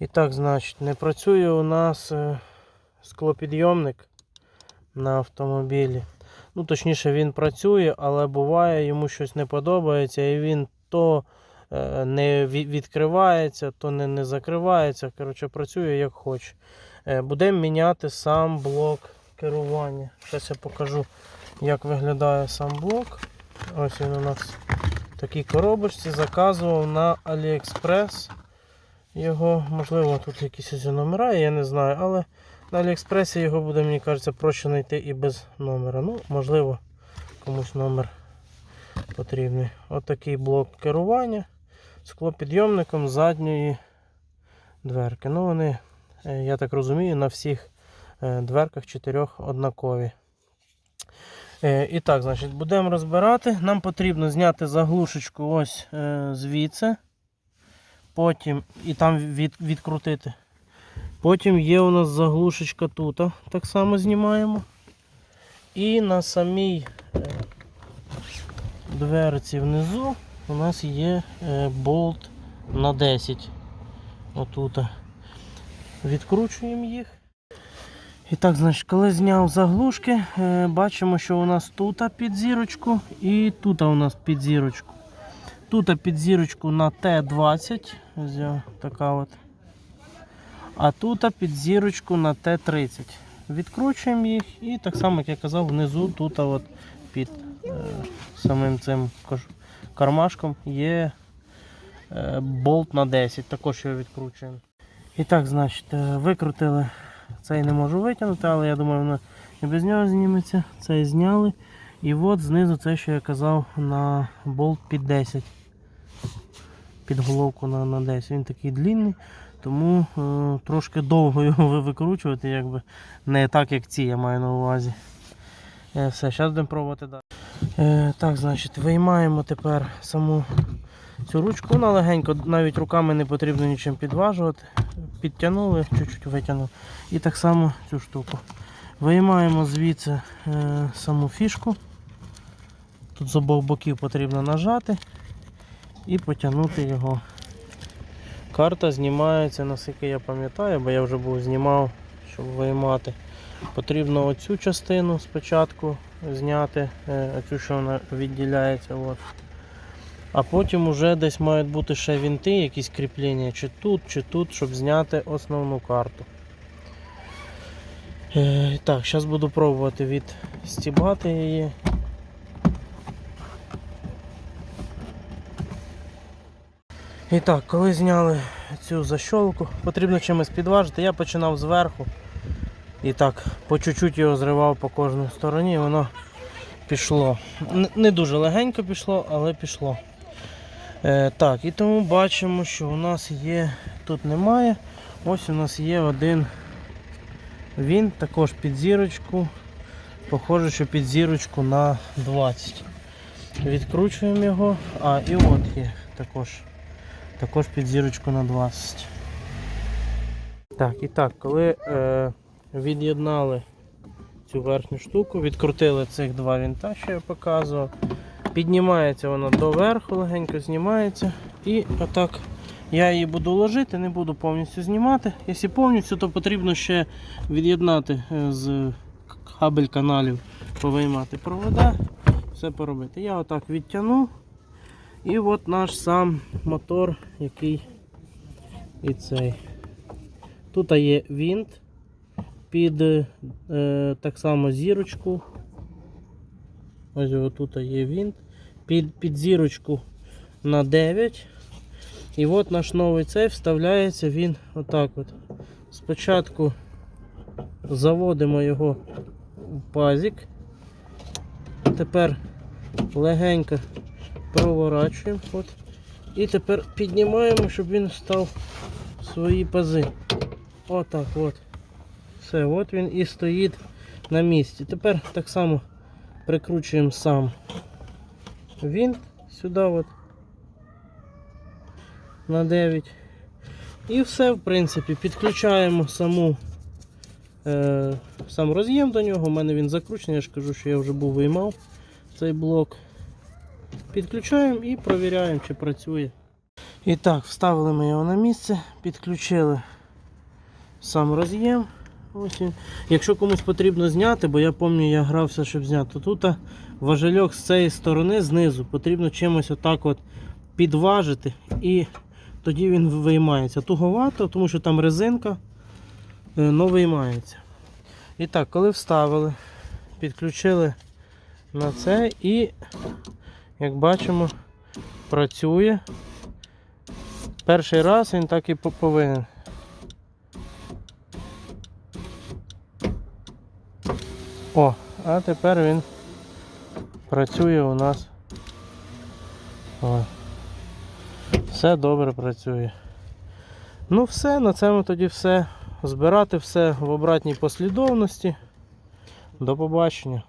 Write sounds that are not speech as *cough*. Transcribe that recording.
І так, значить, не працює у нас е, склопідйомник на автомобілі. Ну, точніше, він працює, але буває, йому щось не подобається, і він то е, не відкривається, то не, не закривається. Коротше, працює як хоче. Е, Будемо міняти сам блок керування. Зараз я покажу, як виглядає сам блок. Ось він у нас в такій коробочці. Заказував на AliExpress. Його, можливо, тут якісь номера, я не знаю, але на Аліекспресі його буде, мені кажеться, проще знайти і без номера. Ну, можливо, комусь номер потрібний. Отакий блок керування склопідйомником задньої дверки. Ну, вони, е, я так розумію, на всіх е, дверках чотирьох однакові. Е, І так, значить, будемо розбирати. Нам потрібно зняти заглушечку ось звідси. Потім і там від, відкрутити. Потім є у нас заглушечка тут. Так само знімаємо. І на самій е, дверці внизу у нас є е, болт на 10. Отут. Відкручуємо їх. І так, значить, коли зняв заглушки, е, бачимо, що у нас тут під зірочку і тут у нас під зірочку. Тут під зірочку на Т20. Ось така от. А тут під зірочку на Т30. Відкручуємо їх і так само, як я казав, внизу тут от під е, самим цим кармашком є е, болт на 10. Також його відкручуємо. І так, значить, е, викрутили. Цей не можу витягнути, але я думаю, воно і без нього зніметься. Цей зняли. І от знизу це, що я казав, на болт під 10. Під головку на, на 10. Він такий длинний, тому е, трошки довго його *laughs* викручувати, якби не так, як ці, я маю на увазі. Е, все, зараз будемо пробувати далі. Е, так, значить, виймаємо тепер саму цю ручку. Вона легенько, навіть руками не потрібно нічим підважувати. Підтягнули, чуть-чуть витягнули. І так само цю штуку. Виймаємо звідси е, саму фішку. Тут з обох боків потрібно нажати і потягнути його. Карта знімається, наскільки я пам'ятаю, бо я вже був знімав, щоб виймати. Потрібно оцю частину спочатку зняти, е, оцю, що вона відділяється. От. А потім вже десь мають бути ще вінти, якісь кріплення, чи тут, чи тут, щоб зняти основну карту. Е, так, зараз буду пробувати відстібати її. І так, коли зняли цю защолку, потрібно чимось підважити. Я починав зверху і так по чуть-чуть його зривав по кожній стороні, і воно пішло. Не дуже легенько пішло, але пішло. Е, так, і тому бачимо, що у нас є, тут немає. Ось у нас є один він, також під зірочку. Похоже, що під зірочку на 20. Відкручуємо його. А, і от є також. Також під зірочку на 20. Так, і так, коли е, від'єднали цю верхню штуку, відкрутили цих два вінта, що я показував. Піднімається вона доверху, легенько знімається. І отак я її буду ложити, не буду повністю знімати. Якщо повністю, то потрібно ще від'єднати е, з кабель каналів, повиймати провода, все поробити. Я отак відтягну. І от наш сам мотор, який і цей. Тут є винт під е, так само зірочку. Ось тут є винт. Під, під зірочку на 9. І от наш новий цей вставляється він отак от. Спочатку заводимо його в пазик. Тепер легенько проворачуємо. От. І тепер піднімаємо, щоб він став в свої пази. Отак от. Все, от він і стоїть на місці. Тепер так само прикручуємо сам винт сюди от на 9. І все, в принципі, підключаємо саму, е, сам роз'єм до нього. У мене він закручений, я ж кажу, що я вже був виймав цей блок. Підключаємо і провіряємо, чи працює. І так, вставили ми його на місце, підключили сам роз'єм. Ось він. Якщо комусь потрібно зняти, бо я пам'ятаю, я грався, щоб зняти, то тут важельок з цієї сторони, знизу, потрібно чимось отак от підважити і тоді він виймається. Туговато, тому що там резинка, але виймається. І так, коли вставили, підключили на це і, як бачимо, працює. Перший раз він так і повинен. О, а тепер він працює у нас. О. Все добре працює. Ну все, на цьому тоді все. Збирати все в обратній послідовності. До побачення.